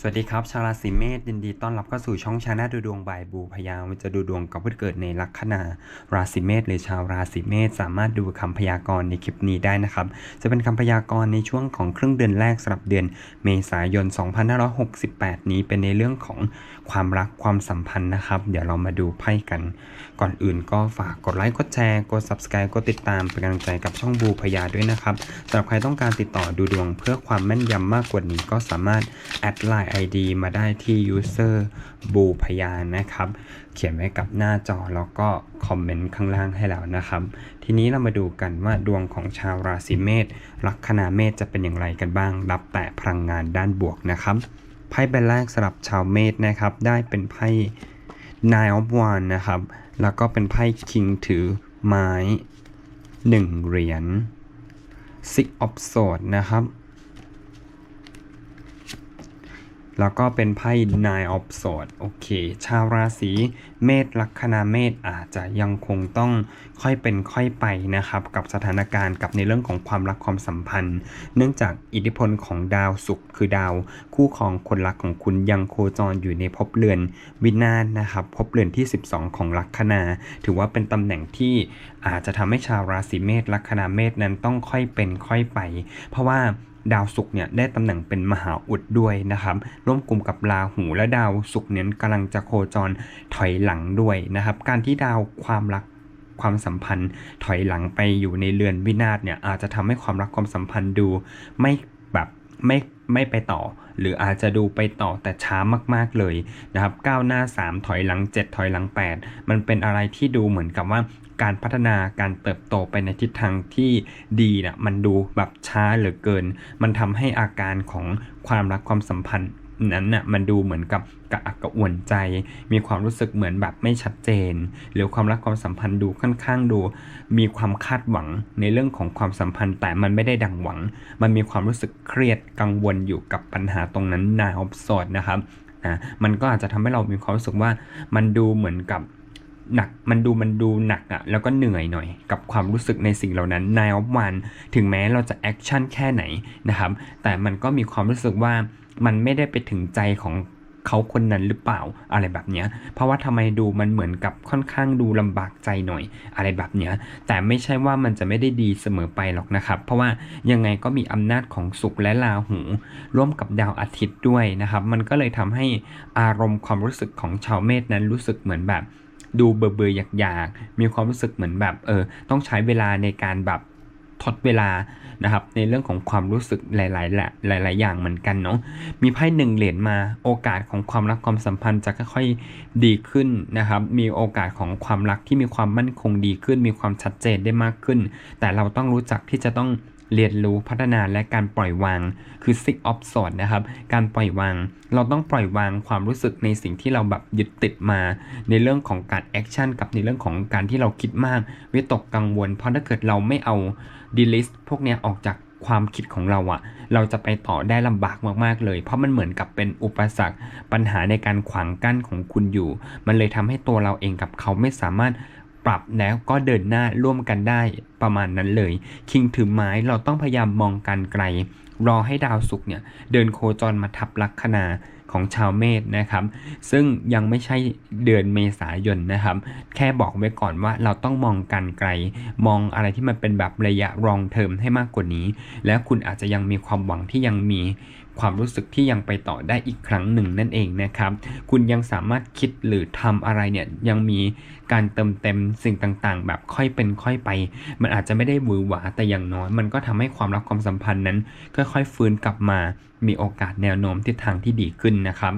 สวัสดีครับ ชาวราศีเมษยินดีต้อนรับเข้าสู่ช่องชาแนลดูดวงบ่ายบูพยามันจะดูดวงกับผู้เกิดในลัคนาราศีเมษหรือชาวราศีเมษสามารถดูคำพยากรณ์ในคลิปนี้ได้นะครับ จะเป็นคำพยากรณ์ในช่วงของครึ่งเดือนแรกสำหรับเดือน เมษายน 2568 นี้เป็นในเรื่องของความรักความสัมพันธ์นะครับ เดี๋ยวเรามาดูไพ่กัน ก่อนอื่นก็ฝากกดไลค์กดแชร์กด subscribe กดติดตามเป็นกำลังใจกับช่องบูพยาด้วยนะครับสำหรับใครต้องการติดต่อดูดวงเพื่อความแม่นยำมากกว่านี้ก็สามารถแอดไลน์ ID มาได้ที่ user บูพยานนะครับ เขียนไว้กับหน้าจอแล้วก็คอมเมนต์ข้างล่างให้แล้วนะครับ ทีนี้เรามาดูกันว่าดวงของชาวราศีเมษลัคนาเมษจะเป็นอย่างไรกันบ้าง รับแต่พลังงานด้านบวกนะครับไพ่ใบแรกสำหรับชาวเมษนะครับ ได้เป็นไพ่ Nine of Wands นะครับ แล้วก็เป็นไพ่คิงถือไม้หนึ่งเหรียญ Six of Swords นะครับ แล้วก็เป็นไพ่ Nine of Swords โอเค ชาวราศีเมษลัคนาเมษอาจจะยังคงต้องค่อยเป็นค่อยไปนะครับ กับสถานการณ์กับในเรื่องของความรักความสัมพันธ์ เนื่องจากอิทธิพลของดาวศุกร์คือดาว คู่ครองคนรักของคุณยังโคจรอยู่ในภพเรือนวินาศนะครับภพเรือนที่ 12 ของลัคนา ถือว่าเป็นตำแหน่งที่อาจจะทำให้ชาวราศีเมษลัคนาเมษนั้นต้องค่อยเป็นค่อยไป เพราะว่า ดาวศุกร์เนี่ยได้ตำแหน่งเป็นมหาอุดด้วยนะครับ ร่วมกลุ่มกับราหูและดาวศุกร์เนี่ยกำลังจะโคจรถอยหลังด้วยนะครับ การที่ดาวความรักความสัมพันธ์ถอยหลังไปอยู่ในเรือนวินาศเนี่ยอาจจะทำให้ความรักความสัมพันธ์ดูไม่แบบไม่ไม่ไปต่อ หรืออาจจะดูไปต่อแต่ช้ามากๆเลยนะครับก้าวหน้า 3 ถอยหลัง 7 ถอยหลัง 8 มันเป็นอะไรที่ดูเหมือนกับว่า การพัฒนาการเติบโตไปในทิศทางที่ดีนะมันดูแบบช้าเหลือเกิน มันทำให้อาการของความรักความสัมพันธ์นั้นน่ะมันดูเหมือนกับกระอักกระอ่วนใจ มีความรู้สึกเหมือนแบบไม่ชัดเจน หรือความรักความสัมพันธ์ดูค่อนข้างดู มีความคาดหวังในเรื่องของความสัมพันธ์แต่มันไม่ได้ดังหวัง มันมีความรู้สึกเครียดกังวลอยู่กับปัญหาตรงนั้นนาออฟสอดนะครับนะมันก็อาจจะทำให้เรามีความรู้สึกว่ามันดูเหมือนกับ หนักมันดูมันดูหนักอะแล้วก็เหนื่อยหน่อย กับความรู้สึกในสิ่งเหล่านั้นนายออฟวันถึงแม้เราจะแอคชั่นแค่ไหนนะครับ แต่มันก็มีความรู้สึกว่ามันไม่ได้ไปถึงใจของเขาคนนั้นหรือเปล่าอะไรแบบเนี้ย เพราะว่าทำไมดูมันเหมือนกับค่อนข้างดูลำบากใจหน่อยอะไรแบบเนี้ย แต่ไม่ใช่ว่ามันจะไม่ได้ดีเสมอไปหรอกนะครับ เพราะว่ายังไงก็มีอำนาจของศุกร์และราหู ร่วมกับดาวอาทิตย์ด้วยนะครับ มันก็เลยทำให้อารมณ์ความรู้สึกของชาวเมษนั้นรู้สึกเหมือนแบบ ดูเบื่อเบื่ออยากอยากมีความรู้สึกเหมือนแบบเออต้องใช้เวลาในการแบบทดเวลานะครับในเรื่องของความรู้สึกหลายๆแหละหลาย ๆ อย่างเหมือนกันเนาะมีไพ่หนึ่งเหรียญมาโอกาสของความรักความสัมพันธ์จะค่อยๆดีขึ้นนะครับมีโอกาสของความรักที่มีความมั่นคงดีขึ้น มีความชัดเจนได้มากขึ้น แต่เราต้องรู้จักที่จะต้อง เรียนรู้พัฒนาและการปล่อยวาง คือ six of swords นะครับ การปล่อยวาง เราต้องปล่อยวางความรู้สึกในสิ่งที่เราแบบยึดติดมา ในเรื่องของการแอคชั่นกับในเรื่องของการที่เราคิดมาก วิตกกังวล เพราะถ้าเกิดเราไม่เอาดีลิสพวกเนี้ยออกจากความคิดของเราอะเราจะไปต่อได้ลำบากมากๆเลย เพราะมันเหมือนกับเป็นอุปสรรคปัญหาในการขวางกั้นของคุณอยู่ มันเลยทำให้ตัวเราเองกับเขาไม่สามารถ ปรับแล้วก็เดินหน้าร่วมกันได้ประมาณนั้นเลย คิงถือไม้เราต้องพยายามมองการไกล รอให้ดาวศุกร์เนี่ยเดินโคจรมาทับลัคนาของชาวเมษนะครับ ซึ่งยังไม่ใช่เดือนเมษายนนะครับ แค่บอกไว้ก่อนว่าเราต้องมองการไกล มองอะไรที่มันเป็นแบบระยะรองเทอมให้มากกว่านี้ แล้วคุณอาจจะยังมีความหวังที่ยังมี ความรู้สึกที่ยังไปต่อได้อีกครั้งหนึ่งนั่นเองนะครับ คุณยังสามารถคิดหรือทำอะไรเนี่ยยังมีการเติมเต็มสิ่งต่างๆ แบบค่อยเป็นค่อยไป มันอาจจะไม่ได้หวือหวาแต่อย่างน้อย มันก็ทำให้ความรักความสัมพันธ์นั้นค่อยๆฟื้นกลับมา มีโอกาสแนวโน้มทิศทางที่ดีขึ้นนะครับ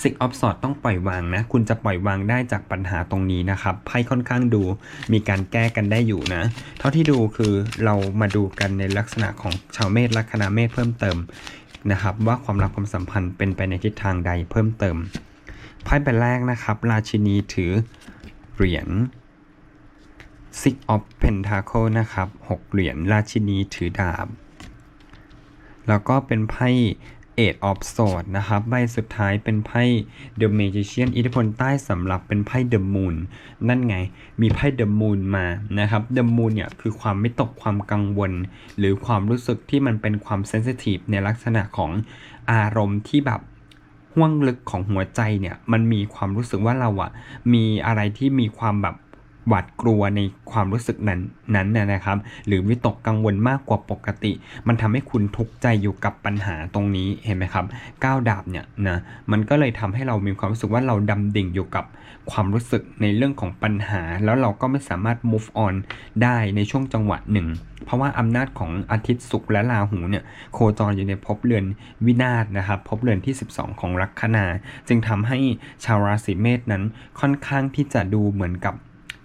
ซิกออฟสอดต้องปล่อยวางนะ คุณจะปล่อยวางได้จากปัญหาตรงนี้นะครับไพ่ค่อนข้างดูมีการแก้กันได้อยู่นะ เท่าที่ดูคือเรามาดูกันในลักษณะของชาวเมษลัคนาเมษเพิ่มเติมนะครับ ว่าความรักความสัมพันธ์เป็นไปในทิศทางใดเพิ่มเติมไพ่ใบแรกนะครับ ราชินีถือเหรียญ Six of Pentacle นะครับหกเหรียญราชินีถือดาบ แล้วก็เป็นไพ่ Eight of Swords นะครับ ใบสุดท้ายเป็นไพ่ The Magician อิทธิพลใต้สำหรับเป็นไพ่ The Moon นั่นไง มีไพ่ The Moon มานะครับ The Moon เนี่ยคือความไม่ตกความกังวล หรือความรู้สึกที่มันเป็นความเซนซิทีฟในลักษณะของอารมณ์ที่แบบห่วงลึกของหัวใจเนี่ย มันมีความรู้สึกว่าเราอะมีอะไรที่มีความแบบ หวาดกลัวในความรู้สึกนั้นนั้นนะครับ หรือวิตกกังวลมากกว่าปกติ มันทำให้คุณทุกข์ใจอยู่กับปัญหาตรงนี้เห็นไหมครับก้าวดาบเนี่ยนะมันก็เลยทำให้เรามีความรู้สึกว่าเราดำดิ่งอยู่กับความรู้สึกในเรื่องของปัญหา แล้วเราก็ไม่สามารถ move on ได้ในช่วงจังหวะหนึ่ง เพราะว่าอำนาจของอาทิตย์ศุกร์และราหูเนี่ยโคจรอยู่ในภพเรือนวินาศนะครับภพเรือนที่ 12 ของลัคนา จึงทำให้ชาวราศีเมษนั้นค่อนข้างที่จะดูเหมือนกับ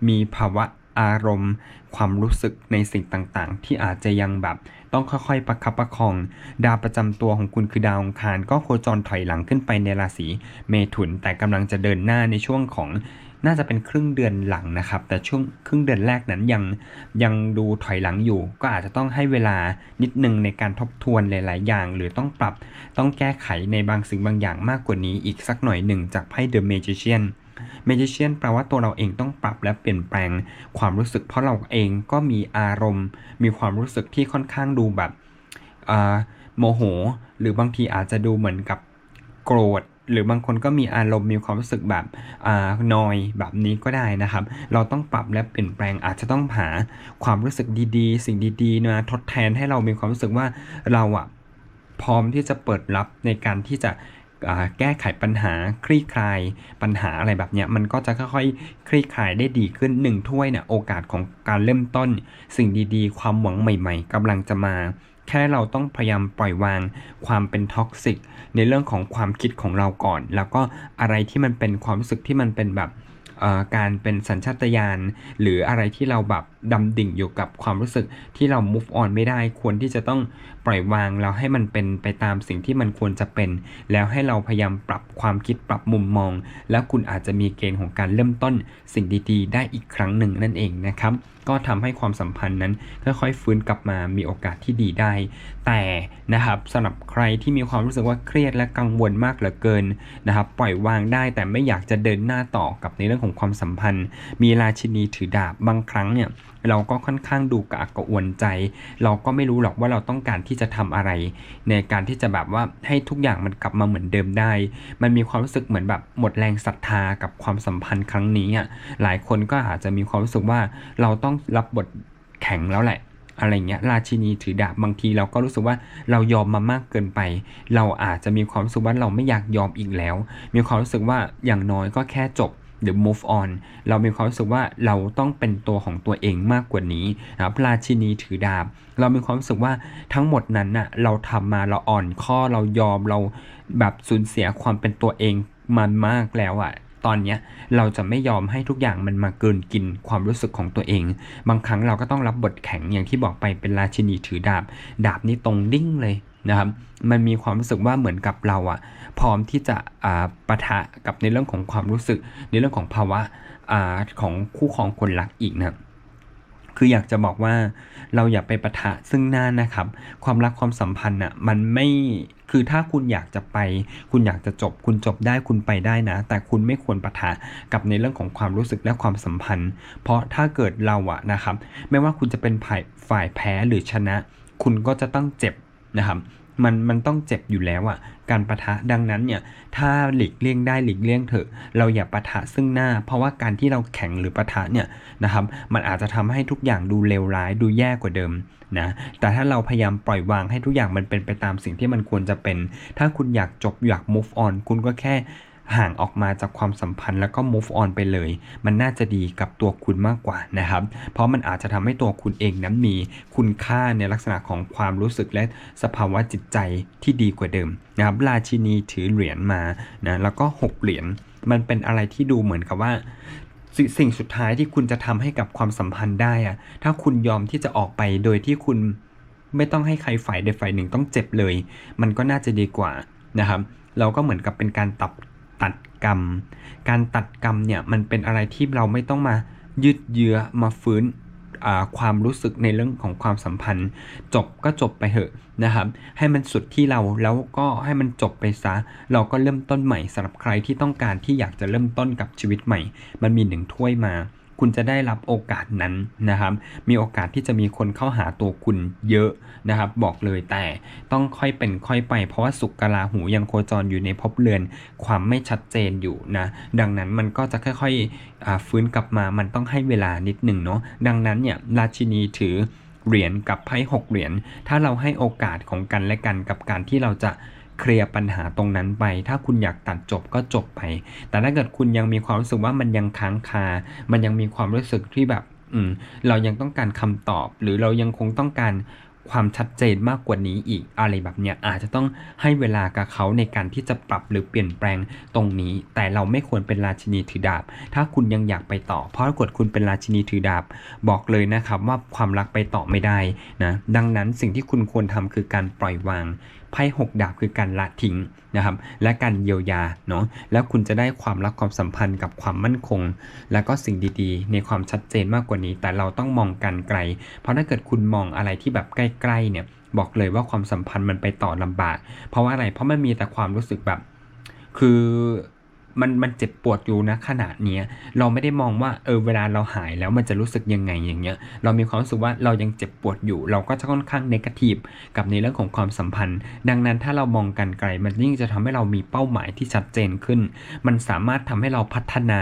มีภาวะอารมณ์ ความรู้สึกในสิ่งต่างๆ ที่อาจจะยังแบบต้องค่อยๆ ประคับประคอง ดาวประจำตัวของคุณคือดาวองคาร ก็โคจรถอยหลังขึ้นไปในราศีเมถุน แต่กำลังจะเดินหน้าในช่วงของน่าจะเป็นครึ่งเดือนหลังนะครับ แต่ช่วงครึ่งเดือนแรกนั้นยังยังดูถอยหลังอยู่ ก็อาจจะต้องให้เวลานิดนึงในการทบทวนหลาย ๆ อย่าง หรือต้องปรับต้องแก้ไขในบางสิ่งบางอย่างมากกว่านี้อีกสักหน่อยหนึ่งจากไพ่เดอะเมจิเชียน The Magician Magician แปลว่าตัวเราเองต้องปรับและเปลี่ยนแปลงความรู้สึก เพราะเราเองก็มีอารมณ์ มีความรู้สึกที่ค่อนข้างดูแบบโมโห หรือบางทีอาจจะดูเหมือนกับโกรธหรือบางคนก็มีอารมณ์มีความรู้สึกแบบอนอยแบบนี้ก็ได้นะครับ เราต้องปรับและเปลี่ยนแปลงอาจจะต้องหาความรู้สึกดีๆ สิ่งดีๆมาทดแทนให้เรามีความรู้สึกว่าเราอะพร้อมที่จะเปิดรับในการที่จะ แก้ไขปัญหาคลี่คลายปัญหาอะไรแบบเนี้ยมันก็จะค่อยๆ คลี่คลายได้ดีขึ้นหนึ่งถ้วยเนี่ยโอกาสของการเริ่มต้น สิ่งดีๆ ความหวังใหม่ๆกำลังจะมา แค่เราต้องพยายามปล่อยวาง ความเป็นท็อกซิกในเรื่องของความคิดของเราก่อน แล้วก็อะไรที่มันเป็นความรู้สึกที่มันเป็นแบบการเป็นสัญชาตญาณหรืออะไรที่เราแบบ ดำดิ่งอยู่กับความรู้สึกที่เรา move on ไม่ได้ ควรที่จะต้องปล่อยวางแล้วให้มันเป็นไปตามสิ่งที่มันควรจะเป็น แล้วให้เราพยายามปรับความคิดปรับมุมมอง แล้วคุณอาจจะมีเกณฑ์ของการเริ่มต้นสิ่งดีๆ ได้อีกครั้งหนึ่งนั่นเองนะครับ ก็ทำให้ความสัมพันธ์นั้นค่อยๆฟื้นกลับมามีโอกาสที่ดีได้ แต่นะครับสำหรับใครที่มีความรู้สึกว่าเครียดและกังวลมากเหลือเกินนะครับปล่อยวางได้แต่ไม่อยากจะเดินหน้าต่อกับในเรื่องของความสัมพันธ์ มีราชินีถือดาบบางครั้งเนี่ย เราก็ค่อนข้างดูกระอักกระอ่วนใจ เราก็ไม่รู้หรอกว่าเราต้องการที่จะทำอะไร ในการที่จะแบบว่าให้ทุกอย่างมันกลับมาเหมือนเดิมได้ มันมีความรู้สึกเหมือนแบบหมดแรงศรัทธากับความสัมพันธ์ครั้งนี้อะหลายคนก็อาจจะมีความรู้สึกว่าเราต้องรับบทแข็งแล้วแหละอะไรเงี้ยราชินีถือดาบบางทีเราก็รู้สึกว่าเรายอมมามากเกินไป เราอาจจะมีความรู้สึกว่าเราไม่อยากยอมอีกแล้ว มีความรู้สึกว่าอย่างน้อยก็แค่จบ หรือ move on เรามีความรู้สึกว่าเราต้องเป็นตัวของตัวเองมากกว่านี้นะครับราชินีถือดาบ เรามีความรู้สึกว่าทั้งหมดนั้นน่ะเราทำมาเราอ่อนข้อเรายอมเราแบบสูญเสียความเป็นตัวเองมันมากแล้วอะ ตอนเนี้ยเราจะไม่ยอมให้ทุกอย่างมันมาเกินกินความรู้สึกของตัวเอง บางครั้งเราก็ต้องรับบทแข็งอย่างที่บอกไปเป็นราชินีถือดาบ ดาบนี่ตรงดิ้งเลยนะครับ มันมีความรู้สึกว่าเหมือนกับเราอะพร้อมที่จะอ่าปะทะกับในเรื่องของความรู้สึก ในเรื่องของภาวะอ่าของคู่ครองคนรักอีกนะ คืออยากจะบอกว่าเราอย่าไปปะทะซึ่งหน้านะครับ ความรักความสัมพันธ์อะมันไม่คือถ้าคุณอยากจะไป คุณอยากจะจบ คุณจบได้คุณไปได้นะ แต่คุณไม่ควรปะทะกับในเรื่องของความรู้สึกและความสัมพันธ์ เพราะถ้าเกิดเราอะนะครับ ไม่ว่าคุณจะเป็นฝ่ายฝ่ายแพ้หรือชนะ คุณก็จะต้องเจ็บนะครับ มันมันต้องเจ็บอยู่แล้วอะ่ะ การประทะดังนั้นเนี่ย ถ้าหลีกเลี่ยงได้หลีกเลี่ยงเถอะ เราอย่าประทะซึ่งหน้า เพราะว่าการที่เราแข็งหรือประทะเนี่ยนะครับ มันอาจจะทำให้ทุกอย่างดูเลวร้ายดูแย่กว่าเดิมนะ แต่ถ้าเราพยายามปล่อยวางให้ทุกอย่างมันเป็นไปตามสิ่งที่มันควรจะเป็น ถ้าคุณอยากจบอยาก move on คุณก็แค่ ห่างออกมาจากความสัมพันธ์แล้วก็ move on ไปเลย มันน่าจะดีกับตัวคุณมากกว่านะครับ เพราะมันอาจจะทำให้ตัวคุณเองนั้นมีคุณค่าในลักษณะของความรู้สึกและสภาวะจิตใจที่ดีกว่าเดิมนะครับ ราชินีถือเหรียญมานะแล้วก็ 6 เหรียญมันเป็นอะไรที่ดูเหมือนกับว่าสสิ่งสุดท้ายที่คุณจะทำให้กับความสัมพันธ์ได้อะถ้าคุณยอมที่จะออกไปโดยที่คุณไม่ต้องให้ใครฝ่ายใดฝ่ายหนึ่งต้องเจ็บเลย มันก็น่าจะดีกว่านะครับ เราก็เหมือนกับเป็นการตัด ตัดกรรม การตัดกรรมเนี่ยมันเป็นอะไรที่เราไม่ต้องมายืดเยื้อมาฟื้นความรู้สึกในเรื่องของความสัมพันธ์ จบก็จบไปเถอะนะครับ ให้มันสุดที่เราแล้วก็ให้มันจบไปซะ เราก็เริ่มต้นใหม่สำหรับใครที่ต้องการที่อยากจะเริ่มต้นกับชีวิตใหม่ มันมีหนึ่งถ้วยมา คุณจะได้รับโอกาสนั้นนะครับ มีโอกาสที่จะมีคนเข้าหาตัวคุณเยอะนะครับ บอกเลยแต่ต้องค่อยเป็นค่อยไป เพราะว่าสุกกลาหูยังโคจรอยู่ในภพเรือน ความไม่ชัดเจนอยู่นะ ดังนั้นมันก็จะค่อยๆอ่าฟื้นกลับมา มันต้องให้เวลานิดหนึ่งเนาะ ดังนั้นเนี่ยราชินีถือเหรียญกับไพ่หกเหรียญ ถ้าเราให้โอกาสของกันและกันกับการที่เราจะ เคลียร์ปัญหาตรงนั้นไป ถ้าคุณอยากตัดจบก็จบไป แต่ถ้าเกิดคุณยังมีความรู้สึกว่ามันยังค้างคา มันยังมีความรู้สึกที่แบบอืมเรายังต้องการคำตอบ หรือเรายังคงต้องการความชัดเจนมากกว่านี้อีกอะไรแบบเนี้ยอาจจะต้องให้เวลากับเขาในการที่จะปรับหรือเปลี่ยนแปลงตรงนี้ แต่เราไม่ควรเป็นราชินีถือดาบ ถ้าคุณยังอยากไปต่อ เพราะถ้ากดคุณเป็นราชินีถือดาบ บอกเลยนะครับว่าความรักไปต่อไม่ได้นะดังนั้นสิ่งที่คุณควรทำคือการปล่อยวาง ไพ่หกดาบคือการละทิ้งนะครับและการเยียวยาเนาะแล้วคุณจะได้ความรักความสัมพันธ์กับความมั่นคง แล้วก็สิ่งดีๆ ในความชัดเจนมากกว่านี้ แต่เราต้องมองกันไกล เพราะถ้าเกิดคุณมองอะไรที่แบบใกล้ๆเนี่ยบอกเลยว่าความสัมพันธ์มันไปต่อลำบาก เพราะว่าอะไรเพราะมันมีแต่ความรู้สึกแบบ คือ มันมันเจ็บปวดอยู่นะขนาดเนี้ยเราไม่ได้มองว่าเออเวลาเราหายแล้วมันจะรู้สึกยังไงอย่างเงี้ย เรามีความรู้สึกว่าเรายังเจ็บปวดอยู่ เราก็จะค่อนข้างเนกาทีฟกับในเรื่องของความสัมพันธ์ ดังนั้นถ้าเรามองกันไกล มันยิ่งจะทำให้เรามีเป้าหมายที่ชัดเจนขึ้น มันสามารถทำให้เราพัฒนา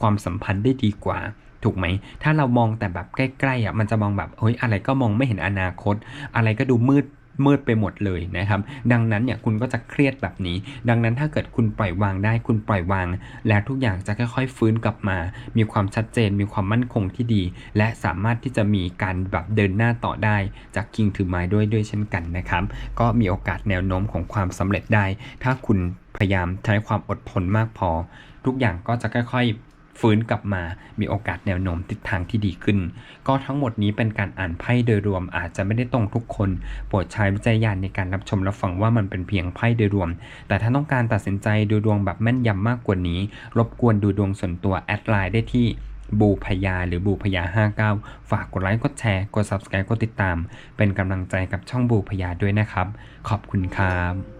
ความสัมพันธ์ได้ดีกว่าถูกไหม ถ้าเรามองแต่แบบใกล้ๆอะ มันจะมองแบบ เฮ้ย อะไรก็มองไม่เห็นอนาคต อะไรก็ดูมืด มืดไปหมดเลยนะครับ ดังนั้นเนี่ยคุณก็จะเครียดแบบนี้ ดังนั้นถ้าเกิดคุณปล่อยวางได้คุณปล่อยวาง แล้วทุกอย่างจะค่อยๆฟื้นกลับมา มีความชัดเจน มีความมั่นคงที่ดี และสามารถที่จะมีการแบบเดินหน้าต่อได้จากคิงถือไม้ด้วยด้วยเช่นกันนะครับ ก็มีโอกาสแนวโน้มของความสำเร็จได้ ถ้าคุณพยายามใช้ความอดทนมากพอ ทุกอย่างก็จะค่อยๆ ฟื้นกลับมามีโอกาสแนวโน้มทิศทางที่ดีขึ้น ก็ทั้งหมดนี้เป็นการอ่านไพ่โดยรวมอาจจะไม่ได้ตรงทุกคนโปรดใช้วิจารณญาณในการรับชมรับฟังว่ามันเป็นเพียงไพ่โดยรวม แต่ถ้าต้องการตัดสินใจดูดวงแบบแม่นยำมากกว่านี้ รบกวนดูดวงส่วนตัวแอดไลน์ได้ที่บูพยาหรือบูพยา 59 ฝากกดไลค์กดแชร์กด subscribe กดติดตาม เป็นกำลังใจกับช่องบูพยาด้วยนะครับ ขอบคุณครับ